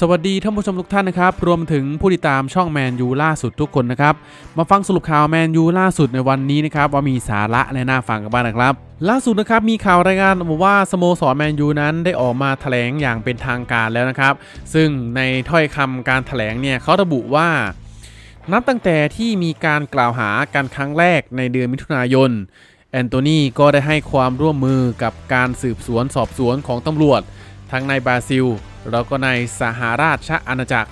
สวัสดีท่านผู้ชมทุกท่านนะครับ รวมถึงผู้ติดตามช่องแมนยูล่าสุดทุกคนนะครับ มาฟังสรุปข่าวแมนยูล่าสุดในวันนี้นะครับ ว่ามีสาระและน่าฟังกันบ้างนะครับ ล่าสุดนะครับมีข่าวรายงานมาว่าสโมสรแมนยูนั้นได้ออกมาแถลงอย่างเป็นทางการแล้วนะครับ ซึ่งในถ้อยคำการแถลงเนี่ยเขาระบุว่านับตั้งแต่ที่มีการกล่าวหากันครั้งแรกในเดือนมิถุนายนแอนโทนีก็ได้ให้ความร่วมมือกับการสืบสวนสอบสวนของตำรวจ ทั้งในบราซิล แล้วก็ในสหราชอาณาจักร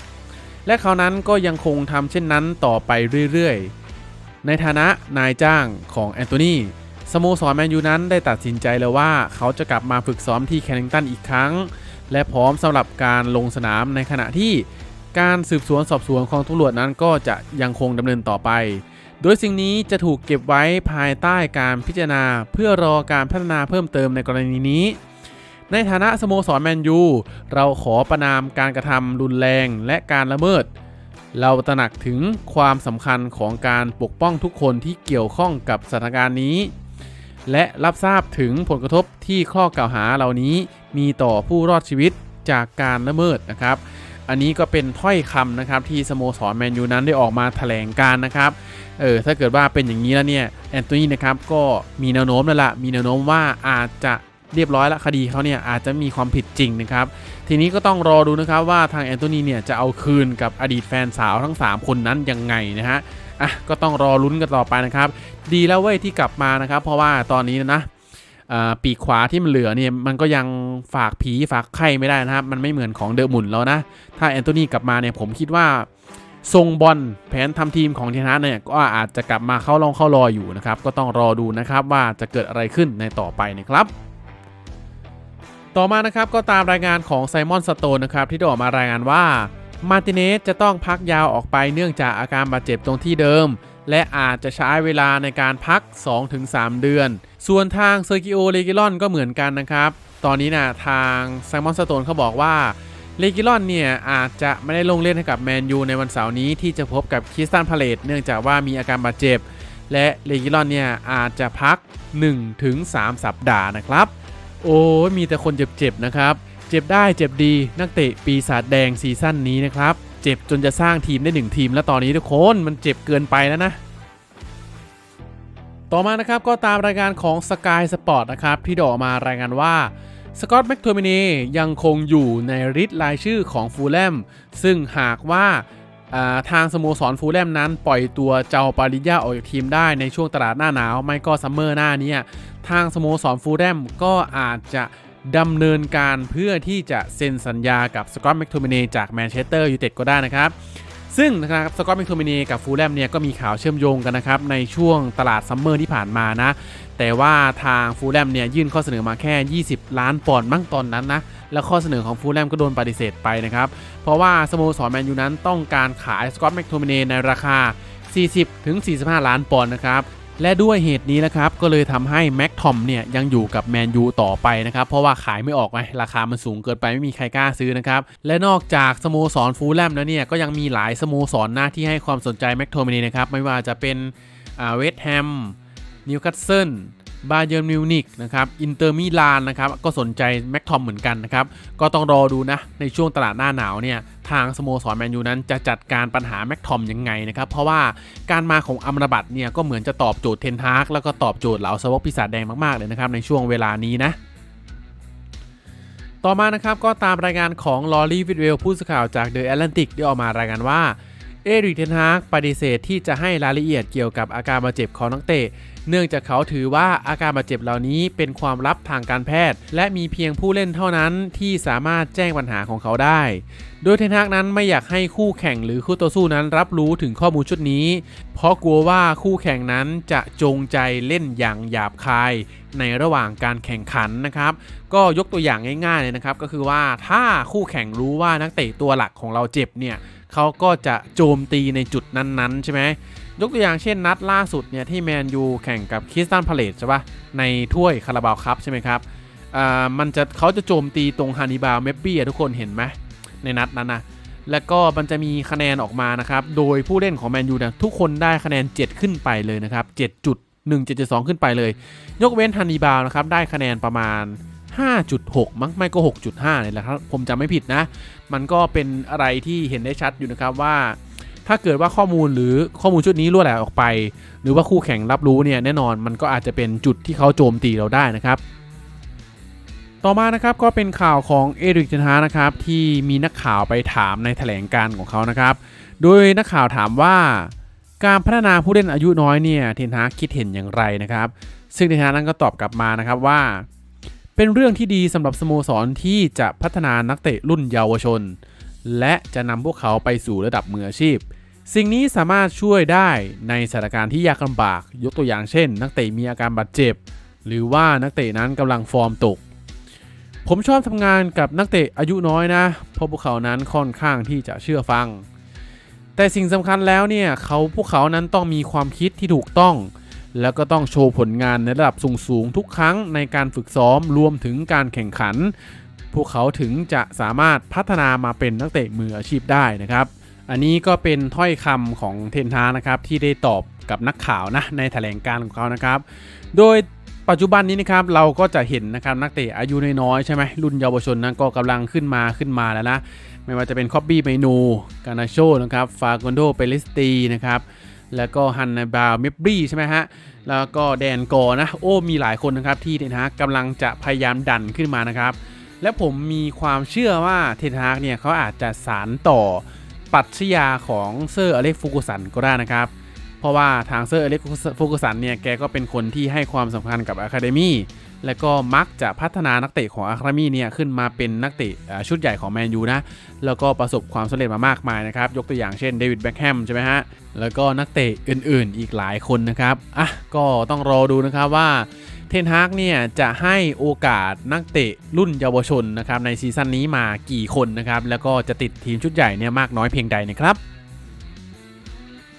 และเขานั้นก็ยังคงทำเช่นนั้นต่อไปเรื่อยๆ ในฐานะนายจ้างของแอนโทนีสโมสรแมนยูนั้นได้ตัดสินใจแล้วว่าเขาจะกลับมาฝึกซ้อมที่แคนนิงตันอีกครั้ง และพร้อมสำหรับการลงสนามในขณะที่การสืบสวนสอบสวนของตำรวจนั้นก็จะยังคงดำเนินต่อไป โดยสิ่งนี้จะถูกเก็บไว้ภายใต้การพิจารณา เพื่อรอการพัฒนาเพิ่มเติมในกรณีนี้ ในฐานะสโมสรแมนยู เราขอประนามการกระทำรุนแรงและการละเมิด เราตระหนักถึงความสำคัญของการปกป้องทุกคนที่เกี่ยวข้องกับสถานการณ์นี้ และรับทราบถึงผลกระทบที่ข้อกล่าวหาเหล่านี้มีต่อผู้รอดชีวิตจากการละเมิดนะครับอันนี้ก็เป็นถ้อยคำนะครับที่สโมสรแมนยูนั้นได้ออกมาแถลงการนะครับ เออถ้าเกิดว่าเป็นอย่างนี้แล้วเนี่ยแอนโทนีนะครับก็มีแนวโน้มแล้วละมีแนวโน้มว่าอาจจะ เรียบร้อยละคดีเขาเนี่ยอาจจะมีความผิดจริงนะครับทีนี้ก็ต้องรอดูนะครับว่าทางแอนโทนีเนี่ยจะเอาคืนกับอดีตแฟนสาวทั้ง 3 คนนั้นยังไงนะฮะอะก็ต้องรอลุ้นกันต่อไปนะครับ ดีแล้วเว้ยที่กลับมานะครับ เพราะว่าตอนนี้นะอ่าปีกขวาที่มันเหลือเนี่ยมันก็ยังฝากผีฝากไข่ไม่ได้นะครับ มันไม่เหมือนของเดอะมุนแล้วนะ ถ้าแอนโทนีกลับมาเนี่ยผมคิดว่าทรงบอลแผนทำทีมของเทนฮาเนี่ยก็อาจจะกลับมาเข้าลองเข้ารออยู่นะครับ ก็ต้องรอดูนะครับว่าจะเกิดอะไรขึ้นในต่อไปนะครับ ต่อมานะครับก็ตามรายงานของไซมอนสโตนนะครับที่ได้ออกมารายงานว่ามาร์ติเนสจะต้องพักยาวออกไปเนื่องจากอาการบาดเจ็บตรงที่เดิม และอาจจะใช้เวลาในการพัก 2-3 เดือน ส่วนทางเซอร์กิโอเลกิลอนก็เหมือนกันนะครับ ตอนนี้นะทางไซมอนสโตนเขาบอกว่าเลกิลอนเนี่ยอาจจะไม่ได้ลงเล่นให้กับแมนยูในวันเสาร์นี้ที่จะพบกับคริสตันพาเลตเนื่องจากว่ามีอาการบาดเจ็บ และเลกิลอนเนี่ยอาจจะพัก 1-3 สัปดาห์นะครับ โอ้มีแต่คนเจ็บๆนะครับ เจ็บได้เจ็บดีนักเตะปีศาจแดงซีซั่นนี้นะครับ เจ็บจนจะสร้างทีมได้หนึ่งทีมแล้วตอนนี้ทุกคนมันเจ็บเกินไปแล้วนะต่อมานะครับก็ตามรายงานของ Sky Sport นะครับที่ดออกมารายงานว่าสกอตต์แม็กโทมินียังคงอยู่ในริดรายชื่อของฟูลแลมซึ่งหากว่า ทางสโมสรฟูลแลมนั้น ปล่อยตัวเจ้าปาริญาออกจากทีมได้ในช่วงตลาดหน้าหนาว ไม่ก็ซัมเมอร์หน้านี้ทางสโมสรฟูลแลมก็อาจจะดำเนินการเพื่อที่จะเซ็นสัญญากับสกอตต์แมคโทมินีจากแมนเชสเตอร์ยูไนเต็ดก็ได้นะครับ ซึ่งนะครับสกอตต์แม็กโทมินีกับฟูลแลมเนี่ยก็มีข่าวเชื่อมโยงกันนะครับในช่วงตลาดซัมเมอร์ที่ผ่านมานะ แต่ว่าทางฟูลแลมเนี่ยยื่นข้อเสนอมาแค่ 20 ล้านปอนด์มั่งตอนนั้นนะ แล้วข้อเสนอของฟูลแลมก็โดนปฏิเสธไปนะครับ เพราะว่าสโมสรแมนยูนั้นต้องการขายสกอตต์แม็กโทมินีในราคา 40-45 ล้านปอนด์นะครับ และด้วยเหตุนี้นะครับก็เลยทำให้แม็กทอมเนี่ยยังอยู่กับแมนยูต่อไปนะครับเพราะว่าขายไม่ออกไงราคามันสูงเกินไปไม่มีใครกล้าซื้อนะครับและนอกจากสโมสรฟูลแลมแล้วเนี่ยก็ยังมีหลายสโมสรหน้าที่ให้ความสนใจแม็กโทมินีนะครับไม่ว่าจะเป็นเวสต์แฮมนิวคาสเซิล บาเยิร์มิวนิกนะครับอินเตอร์มิลานนะครับก็สนใจแม็กทอมเหมือนกันนะครับก็ต้องรอดูนะในช่วงตลาดหน้าหนาวเนี่ยทางสโมสรแมนยูนั้นจะจัดการปัญหาแม็กทอมยังไงนะครับเพราะว่าการมาของอัมราบัตเนี่ยก็เหมือนจะตอบโจทย์เทนฮากแล้วก็ตอบโจทย์เหล่าสวอกปีศาจแดงมากๆเลยนะครับในช่วงเวลานี้นะต่อมานะครับก็ตามรายงานของลอรี่วิดเวลผู้สื่อข่าวจากเดอะแอตแลนติกได้ออกมารายงานว่าเอริกเทนฮากปฏิเสธที่จะให้รายละเอียดเกี่ยวกับอาการบาดเจ็บของนักเตะ เนื่องจากเขาถือว่าอาการบาดเจ็บเหล่านี้เป็นความลับทางการแพทย์ และมีเพียงผู้เล่นเท่านั้นที่สามารถแจ้งปัญหาของเขาได้ โดยเทนฮากนั้นไม่อยากให้คู่แข่งหรือคู่ต่อสู้นั้นรับรู้ถึงข้อมูลชุดนี้ เพราะกลัวว่าคู่แข่งนั้นจะจงใจเล่นอย่างหยาบคายในระหว่างการแข่งขันนะครับ ก็ยกตัวอย่างง่ายๆเลยนะครับ ก็คือว่าถ้าคู่แข่งรู้ว่านักเตะตัวหลักของเราเจ็บเนี่ย เขาก็จะโจมตีในจุดนั้นๆ ใช่ไหมยกตัวอย่างเช่นนัดล่าสุดเนี่ยที่แมนยูแข่งกับคริสตันพาเลตใช่ปะในถ้วยคาราบาวคัพใช่ไหมครับอ่ามันจะเขาจะโจมตีตรงฮานิบาลเมบบี้ทุกคนเห็นไหมในนัดนั้นนะแล้วก็มันจะมีคะแนนออกมานะครับ โดยผู้เล่นของแมนยูเนี่ยทุกคนได้คะแนน 7 ขึ้นไปเลยนะครับ7.1 7.2 ขึ้นไปเลย ยกเว้นฮันนีบาลนะครับได้คะแนนประมาณ 5.6 มั้งไม่ก็ 6.5เนี่ยแหละครับผมจำไม่ผิดนะ มันก็เป็นอะไรที่เห็นได้ชัดอยู่นะครับว่า ถ้าเกิดว่าข้อมูลหรือข้อมูลชุดนี้รั่วไหลออกไป หรือว่าคู่แข่งรับรู้เนี่ยแน่นอนมันก็อาจจะเป็นจุดที่เขาโจมตีเราได้นะครับ ต่อมานะครับก็เป็นข่าวของเอริกเทนฮานะครับที่มีนักข่าวไปถามในแถลงการของเขานะครับ โดยนักข่าวถามว่าการพัฒนาผู้เล่นอายุน้อยเนี่ยเทนฮาคิดเห็นอย่างไรนะครับ ซึ่งเทนฮานั้นก็ตอบกลับมานะครับว่า เป็นเรื่องที่ดีสำหรับสโมสรที่จะพัฒนานักเตะรุ่นเยาวชน และจะนำพวกเขาไปสู่ระดับมืออาชีพ สิ่งนี้สามารถช่วยได้ในสถานการณ์ที่ยากลำบาก ยกตัวอย่างเช่น นักเตะมีอาการบาดเจ็บ หรือว่านักเตะนั้นกำลังฟอร์มตก ผมชอบทำงานกับนักเตะอายุน้อยนะ เพราะพวกเขานั้นค่อนข้างที่จะเชื่อฟัง แต่สิ่งสำคัญแล้วเนี่ยเขาพวกเขานั้นต้องมีความคิดที่ถูกต้อง แล้วก็ต้องโชว์ผลงานในระดับสูงๆทุกครั้งในการฝึกซ้อมรวมถึงการแข่งขัน พวกเขาถึงจะสามารถพัฒนามาเป็นนักเตะมืออาชีพได้นะครับอันนี้ก็เป็นถ้อยคำของเทนทานะครับที่ได้ตอบกับนักข่าวนะในแถลงการของเขานะครับ โดยปัจจุบันนี้นะครับเราก็จะเห็นนะครับนักเตะอายุน้อยๆใช่ไหมรุ่นเยาวชนนั้นก็กำลังขึ้นมาขึ้นมาแล้วนะ ไม่ว่าจะเป็นคอบบี้เมนู กานาโชนะครับฟาโกนโดเปเลสตีนะครับ แล้วก็ฮันนาบาวเมบรีใช่ไหมฮะ แล้วก็แดนกอนะ โอ้ มีหลายคนนะครับที่เทนฮากกำลังจะพยายามดันขึ้นมานะครับ และผมมีความเชื่อว่าเทนฮากเนี่ยเขาอาจจะสารต่อปรัชญาของเซอร์อเล็กฟูกุสันก็ได้นะครับ เพราะว่าทางเซอร์อเล็กฟูกุสันเนี่ยแกก็เป็นคนที่ให้ความสำคัญกับอะคาเดมี่ และก็มักจะพัฒนานักเตะของอะคาเดมี่เนี่ยขึ้นมาเป็นนักเตะชุดใหญ่ของแมนยูนะ แล้วก็ประสบความสำเร็จมามากมายนะครับ ยกตัวอย่างเช่นเดวิดแบ็คแฮมใช่ไหมฮะ แล้วก็นักเตะอื่นๆ อีกหลายคนนะครับ อะ ก็ต้องรอดูนะครับว่าเทนฮากเนี่ยจะให้โอกาสนักเตะรุ่นเยาวชนนะครับในซีซั่นนี้มากี่คนนะครับ แล้วก็จะติดทีมชุดใหญ่เนี่ยมากน้อยเพียงใดนะครับ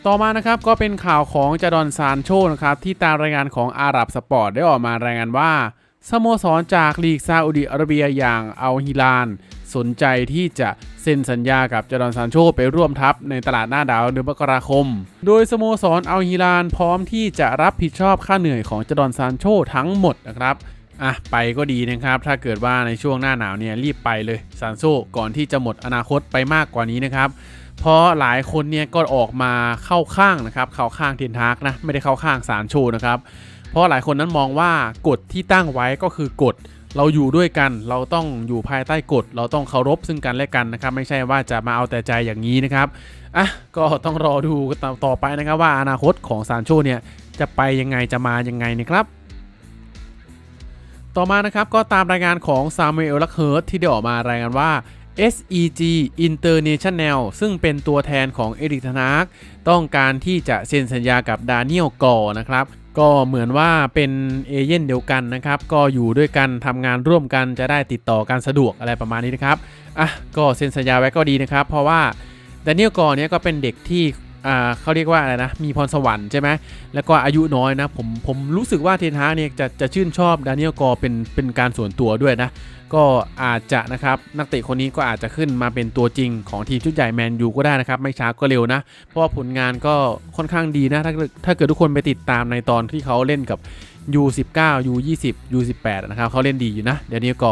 ต่อมานะครับก็เป็นข่าวของจดอนซานโชนะครับที่ตามรายงานของอาหรับสปอร์ตได้ออกมารายงานว่าสโมสรจากลีกซาอุดิอาระเบียอย่างอัลฮิลาน สนใจที่จะเซ็นสัญญากับจดอนซานโชไปร่วมทัพในตลาดหน้าดาวเดือนมกราคม โดยสโมสรอัลฮิลานพร้อมที่จะรับผิดชอบค่าเหนื่อยของจดอนซานโชทั้งหมดนะครับอะไปก็ดีนะครับ ถ้าเกิดว่าในช่วงหน้าหนาวเนี่ยรีบไปเลยซานโซก่อนที่จะหมดอนาคตไปมากกว่านี้นะครับ เพราะหลายคนเนี่ยก็ออกมาเข้าข้างนะครับเข้าข้างเทนทากนะไม่ได้เข้าข้างสารโชนะครับเพราะหลายคนนั้นมองว่ากฎที่ตั้งไว้ก็คือกฎเราอยู่ด้วยกันเราต้องอยู่ภายใต้กฎ เราต้องเคารพซึ่งกันและกันนะครับ ไม่ใช่ว่าจะมาเอาแต่ใจอย่างนี้นะครับอะก็ต้องรอดูต่อต่อไปนะครับว่าอนาคตของซานโชเนี่ยจะไปยังไงจะมายังไงนะครับ ต่อมานะครับก็ตามรายงานของซามูเอลลักเฮิร์ตที่ได้ออกมารายงานว่า SEG International ซึ่งเป็นตัวแทนของเอริกธนาร์กต้องการที่จะเซ็นสัญญากับดานิเอลกอร์นะครับ ก็เหมือนว่าเป็นเอเย่นเดียวกันนะครับ ก็อยู่ด้วยกันทำงานร่วมกันจะได้ติดต่อกันสะดวกอะไรประมาณนี้นะครับ อะ ก็เซ็นสัญญาไว้ก็ดีนะครับ เพราะว่าดานิเอลกอร์เนี่ยก็เป็นเด็กที่ อ่าเขาเรียกว่าอะไรนะ มีพรสวรรค์ใช่ไหมแล้วก็อายุน้อยนะ ผมผมรู้สึกว่าเทนฮาเนี่ยจะจะชื่นชอบดานิเอลกอร์เป็นเป็นการส่วนตัวด้วยนะ ก็อาจจะนะครับนักเตะคนนี้ก็อาจจะขึ้นมาเป็นตัวจริงของทีมชุดใหญ่แมนยูก็ได้นะครับ ไม่ช้าก็เร็วนะ เพราะผลงานก็ค่อนข้างดีนะ ถ้าถ้าเกิดทุกคนไปติดตามในตอนที่เขาเล่นกับ U19 U20 U18 นะครับเขาเล่นดีอยู่นะเดี๋ยวนี้ก็